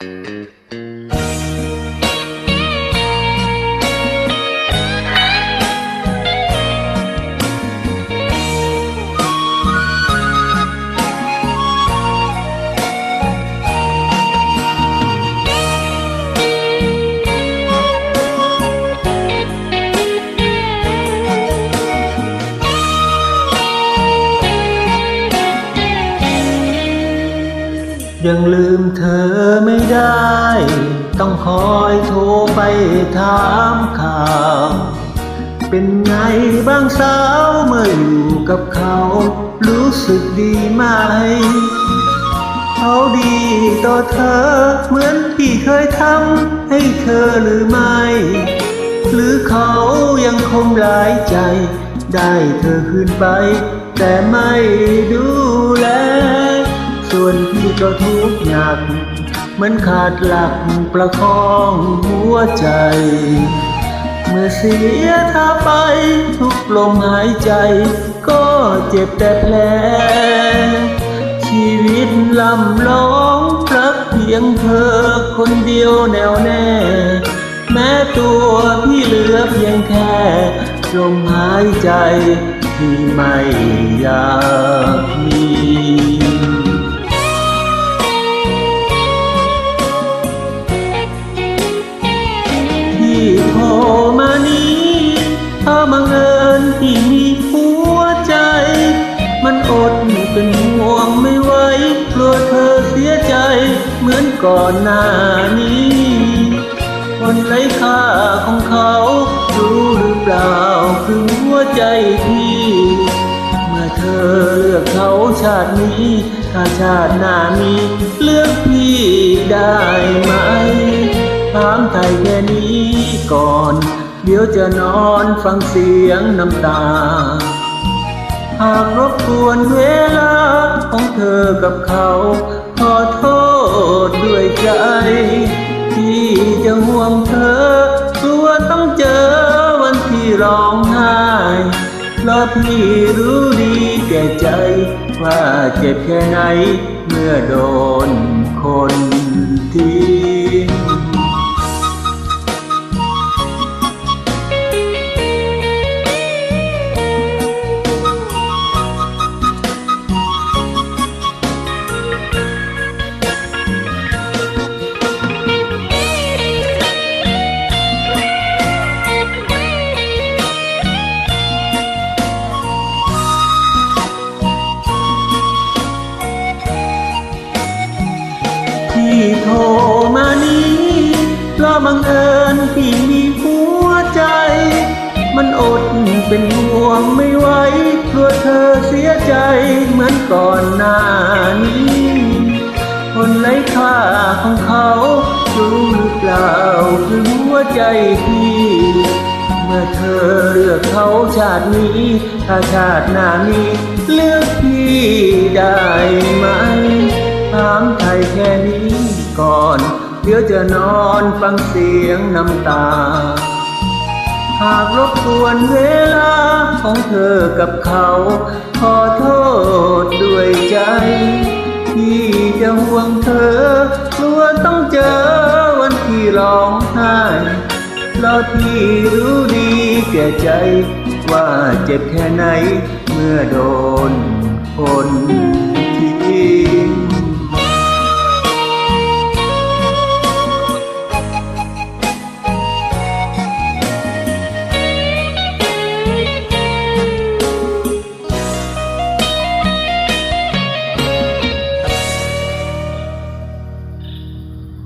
Música ยังลืมเธอไม่ได้ ต้องคอยโทรไปถามข่าว เป็นไงบ้างสาวเมื่ออยู่กับเขา รู้สึกดีไหม เขาดีต่อเธอเหมือนที่เคยทำให้เธอหรือไม่ หรือเขายังคงหลายใจ ได้เธอคืนไป แต่ไม่ดู ก็ทุกข์หนัก เหมือนขาดหลักประคองหัวใจ เมื่อเสียเธอไป ทุกลมหายใจ ก็เจ็บแต่แผล ชีวิตลำลองรักเพียงเธอคนเดียวแน่วแน่ แม้ตัวพี่เหลือเพียงแค่ลมหายใจที่ไม่อยากมี ก่อนหน้านี้ คนไร้ค่าของเขารู้หรือเปล่าคือหัวใจพี่ เมื่อเธอเลือกเขาชาตินี้ถ้าชาติหน้ามีเลือกพี่ได้ไหมถามไทยแค่นี้ก่อน เดี๋ยวจะนอนฟังเสียงน้ำตาหากรบกวนเวลาของเธอกับเขา ขอโทษด้วยใจ ที่จะห่วงเธอกลัวต้องเจอวันที่ร้องไห้เพราะพี่รู้ดีแก่ใจ ว่าเจ็บแค่ไหน เมื่อโดนคนทิ้ง บังเอิญที่มีหัวใจ มันอดเป็นห่วงไม่ไหวกลัวเธอเสียใจเหมือนก่อนหน้านี้ คนไร้ค่าของเขารู้หรือเปล่าคือหัวใจพี่เมื่อเธอเลือกเขาชาตินี้ ถ้าชาติหน้านี้เลือกพี่ได้ไหม เดี๋ยวจะนอนฟังเสียงน้ำตา หากรบกวนเวลาของเธอกับเขา ขอโทษด้วยใจ ที่จะห่วงเธอกลัวต้องเจอวันที่ร้องไห้เพราะที่รู้ดีแก่ใจ ว่าเจ็บแค่ไหนเมื่อโดนคน